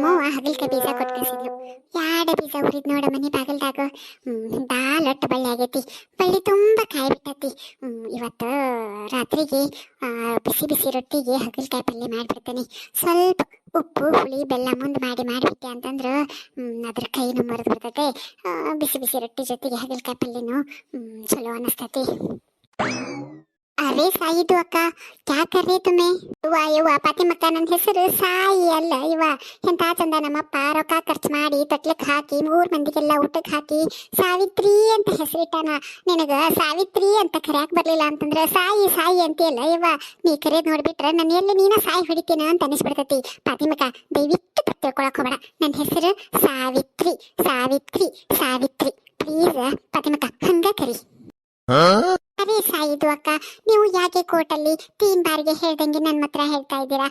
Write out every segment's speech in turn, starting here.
ನಮ್ಮವ್ವ ಹಗಲ್ಕ ಬೀಜ ಕೊಟ್ಟು ಕಳ್ಸಿದ್ಲು ಯಾಡ ಬೀಜ ಉರಿದ್ ನೋಡ ಮನೆ ಬಾಗಲ್ದಾಗ? ದಾಲ್ ಒಟ್ಟು ಬಳ್ಳಿ ಆಗೈತಿ. ಬಳ್ಳಿ ತುಂಬಾ ಕಾಯಿ ಬಿಟ್ಟತಿ ಇವತ್ತ ರಾತ್ರಿಗೆ ಬಿಸಿ ಬಿಸಿ ರೊಟ್ಟಿಗೆ ಹಗಲ್ಕಾಯಿ ಪಲ್ಯ ಮಾಡ್ಬಿಡ್ತೇನೆ. ಸ್ವಲ್ಪ ಉಪ್ಪು, ಹುಳಿ, ಬೆಲ್ಲ ಮುಂದೆ ಮಾಡಿ ಮಾಡಿಬಿಟ್ಟೆ ಅಂತಂದ್ರೆ ಅದ್ರ ಕೈನು ಮರೆದು ಬರ್ತೈತೆ ಬಿಸಿ ಬಿಸಿ ರೊಟ್ಟಿ ಜೊತೆಗೆ ಹಗಲ್ಕಾಯಿ ಪಲ್ಯನು ಚಲೋ ಅನಿಸ್ತತಿ. ಅರೇ ಸಾಯಿದು ಅಕ್ಕ, ಕ್ಯಾ ಕರ್ರಿ ತುಮೆ? ಇವ ಇವ ಪಾತಿಮಕ್ಕ ನನ್ನ ಹೆಸರು ಸಾಯಿ ಅಲ್ಲ ಇವ ಎಂತ ಚಂದ ನಮ್ಮಪ್ಪ ರೊಕ್ಕ ಖರ್ಚು ಮಾಡಿ ತೊಟ್ಲಕ್ ಹಾಕಿ, ಮೂರ್ ಮಂದಿಗೆಲ್ಲ ಊಟಕ್ಕೆ ಹಾಕಿ, ಸಾವಿತ್ರಿ ಅಂತ ಹೆಸರಿಟ್ಟನ. ನಿನಗ ಸಾವಿತ್ರಿ ಅಂತ ಕರೆಯಕ್ ಬರ್ಲಿಲ್ಲ ಅಂತಂದ್ರೆ ಸಾಯಿ ಸಾಯಿ ಅಂತೀಯಲ್ಲ ಇವ ನೀ ಕರೆಯದ್ ನೋಡ್ಬಿಟ್ರೆ ನನ್ನ ಎಲ್ಲಿ ನೀನ ಸಾಯಿ ಹೊಡಿತೀನ ಅಂತ ಅನಿಸ್ಬಿಡ್ತೈತಿ. ಪಾತಿಮಕ್ಕ ದಯವಿಟ್ಟು ತಪ್ಪು ತಿಳ್ಕೊಳಕ್ ಹೋಗ್ಬೇಡ. ನನ್ನ ಹೆಸರು ಸಾವಿತ್ರಿ ಸಾವಿತ್ರಿ ಸಾವಿತ್ರಿ. ಪ್ಲೀಸ್ ಪಾತಿಮಕ್ಕ ಹಂಗ ಕರಿ. ಸಾಯಿದು ಅಕ್ಕ. ನೀವು ಯಾಕೆ ಕೋರ್ಟಲ್ಲಿ ತೀನ್ ಬಾರಿಗೆ ಹೇಳ್ದಂಗೆ ನನ್ನ ಹತ್ರ ಹೇಳ್ತಾ ಇದ್ದೀರಾ?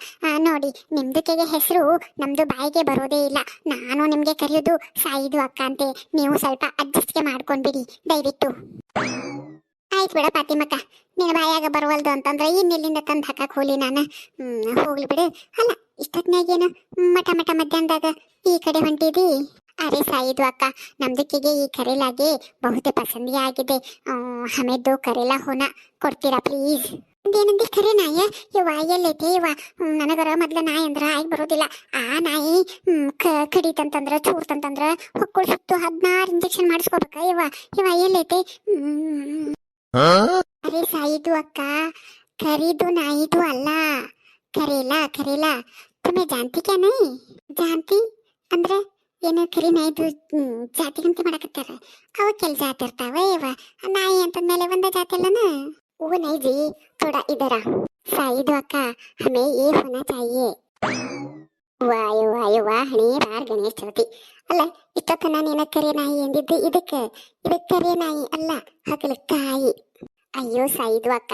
ನೋಡಿ ನಿಮ್ದಕ್ಕೆಗೆ ಹೆಸರು, ನಮ್ದು ಬಾಯಿಗೆ ಬರೋದೇ ಇಲ್ಲ. ನಾನು ನಿಮ್ಗೆ ಕರೆಯೋದು ಸಾಯಿದು ಅಕ್ಕ ಅಂತೆ. ನೀವು ಸ್ವಲ್ಪ ಅಡ್ಜಸ್ಟ್ಗೆ ಮಾಡ್ಕೊಂಡ್ಬಿಡಿ, ದಯವಿಟ್ಟು. ಆಯ್ತು ಬಿಡ ಪಾತಿಮಕ್ಕ. ನೀನು ಬಾಯಾಗ ಬರುವಲ್ದು ಅಂತಂದ್ರೆ ಇನ್ನೆಲ್ಲಿಂದ ತಂದು ಹಾಕಕ್ಕೆ ಹೋಲಿ ನಾನು. ಹೋಗ್ಲಿ ಬಿಡು. ಅಲ್ಲ ಇಷ್ಟೊತ್ತಿನಾಗೇನು ಮಠ ಮಠ ಮಧ್ಯಾಹ್ನದಾಗ ಈ ಕಡೆ ಹೊಂಟಿದಿ? ಅರೆ ಸಾಯಿದು ಅಕ್ಕ ನಮ್ದಕ್ಕಿಗೆ ಈ ಕರೆಲಾಗೆ ಬಹುತೆ ಪಸಂದಿ ಆಗಿದೆ. ಹಮೇದು ಕರೆಲ ಹೋನ ಕೊಡ್ತೀರಾ ಪ್ಲೀಸ್ ಏನಂದಿ ಕರೆ ನಾಯ ಇವ ಎಲ್ಲೈತೆ ನನಗರ ಮೊದ್ಲ ನಾಯಿ ಅಂದ್ರ ಆಗಿ ಬರೋದಿಲ್ಲ. ಆ ನಾಯಿ ಕಡಿತಂತಂದ್ರ ಚೂರ್ತಂತಂದ್ರ ಹೊಕ್ಕಳು ಸುತ್ತು ಹದಿನಾರು ಇಂಜೆಕ್ಷನ್ ಮಾಡಿಸ್ಕೋಬೇಕ ಇವ ಇವ ಎಲ್ಲೈತೆ. ಅರೆ ಸಾಯಿದು ಅಕ್ಕ ಕರಿದು ನಾಯಿದು ಅಲ್ಲ. ಕರೇಲ ಕರೇಲ. ತುಮೆ ಜಾಂತಿ ಕ್ಯಾ ನೈ ಜಾಂತಿ ಅಂದ್ರೆ ಏನು ಕರಿ ಜಾತಿ ಅಂತ ಮಾಡಕತ್ತಾರ. ಅವಕ್ಕೆಲ್ ಜಾತಿ ಇರ್ತಾವ ಇವ? ನಾಯಿ ಅಂತಂದ್ಮೇಲೆ ಒಂದ ಜಾತಿ ಅಲ್ಲನ? ಓ ನೈಜಿ ಥೋಡ ಇದರ. ಸಾಯಿದು ಅಕ್ಕ, ಹಮೇ ಏ ಹೊನ ಚಾಯಿ ವಾಯು ವಾಯು ವಾ ಬಾರ್ ಗಣೇಶ ಚೌತಿ. ಅಲ್ಲ, ಇಷ್ಟೊತ್ತನ ಏನ ಕರಿ ನಾಯಿ ಎಂದಿದ್ದೆ? ಇದಕ್ಕೆ ಇದಕ್ಕೆ ಕರಿ ನಾಯಿ ಅಲ್ಲ, ಹಗಲು ಕಾಯಿ ಅಯ್ಯೋ ಸೈದು ಅಕ್ಕ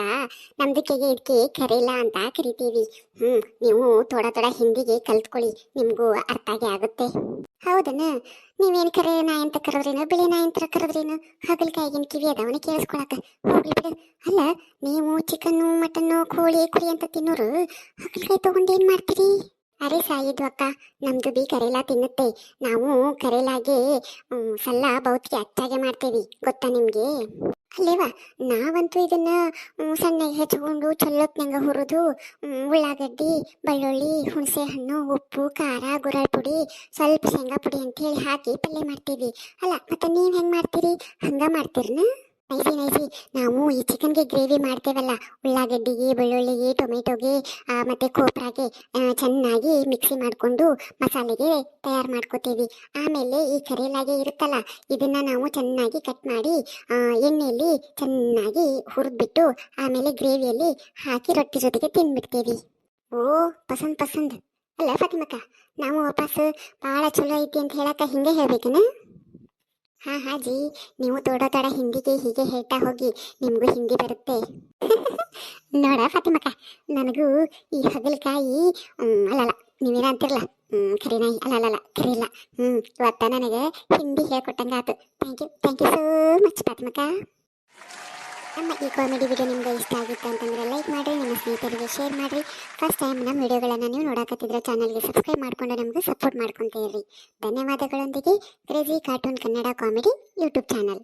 ನಮ್ದಕ್ಕೆಗೆ ಇದಕ್ಕೆ ಕರೆಯಿಲ್ಲ ಅಂತ ಕರಿತೀವಿ. ಹ್ಮ್, ನೀವು ತೋಡ ತೋಡ ಹಿಂದಿಗೆ ಕಲ್ತ್ಕೊಳ್ಳಿ, ನಿಮಗೂ ಅರ್ಥ ಆಗೇ ಆಗುತ್ತೆ. ಹೌದನ? ನೀವೇನು ಕರೆ ನಾಯಿ ಅಂತ ಕರೆದ್ರೇನು, ಬಿಳಿ ನಾಯಿ ಅಂತ ಕರೆದ್ರೇನು? ಹಗಲ್ಕಾಯಿಗಿನ ಕಿವಿ ಅದಾವನ ಕೇಳಿಸ್ಕೊಳಕ? ಹೋಗ್ಲಿ ಬಿಡು. ಅಲ್ಲ, ನೀವು ಚಿಕನ್ನು, ಮಟನ್ನು, ಕೋಳಿ, ಕುರಿ ಅಂತ ತಿನ್ನೋರು, ಹಗಲ್ಕಾಯಿ ಏನ್ ಮಾಡ್ತೀರಿ? ಅರೆ ಸಾಯಿದ್ವು ಅಕ್ಕ, ನಮ್ದು ಬಿ ಕರೇಲಾ ತಿನ್ನುತ್ತೆ. ನಾವು ಕರೆಲಾಗೆ ಸಲ್ಲ ಬೌತ್ಗೆ ಅಚ್ಚಾಗೆ ಮಾಡ್ತೀವಿ. ಗೊತ್ತಾ ನಿಮ್ಗೆ? ಅಲ್ಲೇವಾ ನಾವಂತೂ ಇದನ್ನ ಸಣ್ಣಗೆ ಹೆಚ್ಕೊಂಡು ಚೊಲ್ಲೊತ್ನಂಗ ಹುರಿದು ಉಳ್ಳಾಗಡ್ಡಿ, ಬೆಳ್ಳುಳ್ಳಿ ಹುಣಸೆ ಹಣ್ಣು ಉಪ್ಪು, ಖಾರ ಗುರಳ್ ಪುಡಿ, ಸ್ವಲ್ಪ ಶೇಂಗಾ ಪುಡಿ ಅಂತ ಹೇಳಿ ಹಾಕಿ ಪಲ್ಯ ಮಾಡ್ತೀವಿ. ಅಲ್ಲ, ಮತ್ತೆ ನೀವ್ ಹೆಂಗ್ ಮಾಡ್ತೀರಿ? ಹಂಗ ಮಾಡ್ತೀರನ? ನೈಸಿ ನೈಸಿ ನಾವು ಈ ಚಿಕನ್ಗೆ ಗ್ರೇವಿ ಮಾಡ್ತೇವಲ್ಲ. ಉಳ್ಳಾಗಡ್ಡಿಗೆ, ಬೆಳ್ಳುಳ್ಳಿಗೆ, ಟೊಮೆಟೊಗೆ ಮತ್ತು ಕೋಪ್ರಾಗೆ ಚೆನ್ನಾಗಿ ಮಿಕ್ಸಿ ಮಾಡಿಕೊಂಡು ಮಸಾಲೆಗೆ ತಯಾರು ಮಾಡ್ಕೋತೀವಿ. ಆಮೇಲೆ ಈ ಕರೇಲಾಗೆ ಇರುತ್ತಲ್ಲ, ಇದನ್ನ ನಾವು ಚೆನ್ನಾಗಿ ಕಟ್ ಮಾಡಿ ಎಣ್ಣೆಯಲ್ಲಿ ಚೆನ್ನಾಗಿ ಹುರಿದ್ಬಿಟ್ಟು ಆಮೇಲೆ ಗ್ರೇವಿಯಲ್ಲಿ ಹಾಕಿ ರೊಟ್ಟಿ ಜೊತೆಗೆ ತಿನ್ಬಿಡ್ತೇವಿ. ಓ, ಪಸಂದ್ ಪಸಂದ್. ಅಲ್ಲ, ಫಾತಿಮಕ್ಕ, ನಾವು ವಾಪಸ್ ಭಾಳ ಚಲೋ ಐತಿ ಅಂತ ಹೇಳಕ್ಕ ಹಿಂಗೆ ಹೇಳ್ಬೇಕನ? ಹಾ ಹಾ ಜಿ, ನೀವು ತೋಡ ತಡ ಹಿಂದಿಗೆ ಹೀಗೆ ಹೇಳ್ತಾ ಹೋಗಿ, ನಿಮಗೂ ಹಿಂದಿ ಬರುತ್ತೆ. ನೋಡ ಫಾತಿಮಕ್ಕ, ನನಗೂ ಈ ಹಗಲಕಾಯಿ ಅಲ್ಲಲ್ಲ, ನೀವೇನ ಅಂತಿರಲ್ಲ? ಕರಿನಾಯಿ ಅಲ್ಲ ಅಲ್ಲ ಕರಿಲ್ಲ ಹ್ಮ್, ಇವತ್ತ ನನಗೆ Hindi ಹೇಳ್ಕೊಟ್ಟಂಗಾತು. Thank you thank you so much ಫಾತಿಮಕ್ಕ. ನಮ್ಮ ಈ ಕಾಮಿಡಿ ವಿಡಿಯೋ ನಿಮ್ಗೆ ಇಷ್ಟ ಆಗಿತ್ತು ಅಂತಂದ್ರೆ ಲೈಕ್ ಮಾಡಿರಿ, ನಿಮ್ಮ ಸ್ನೇಹಿತರಿಗೆ ಶೇರ್ ಮಾಡಿರಿ. ಫಸ್ಟ್ ಟೈಮ್ ನಮ್ಮ ವಿಡಿಯೋಗಳನ್ನು ನೀವು ನೋಡಕತ್ತಿದ್ರೆ ಚಾನಲ್ಗೆ ಸಬ್ಸ್ಕ್ರೈಬ್ ಮಾಡ್ಕೊಂಡು ನಮಗೆ ಸಪೋರ್ಟ್ ಮಾಡ್ಕೊಂತ ಇರ್ರಿ. ಧನ್ಯವಾದಗಳೊಂದಿಗೆ crazy cartoon Kannada comedy YouTube channel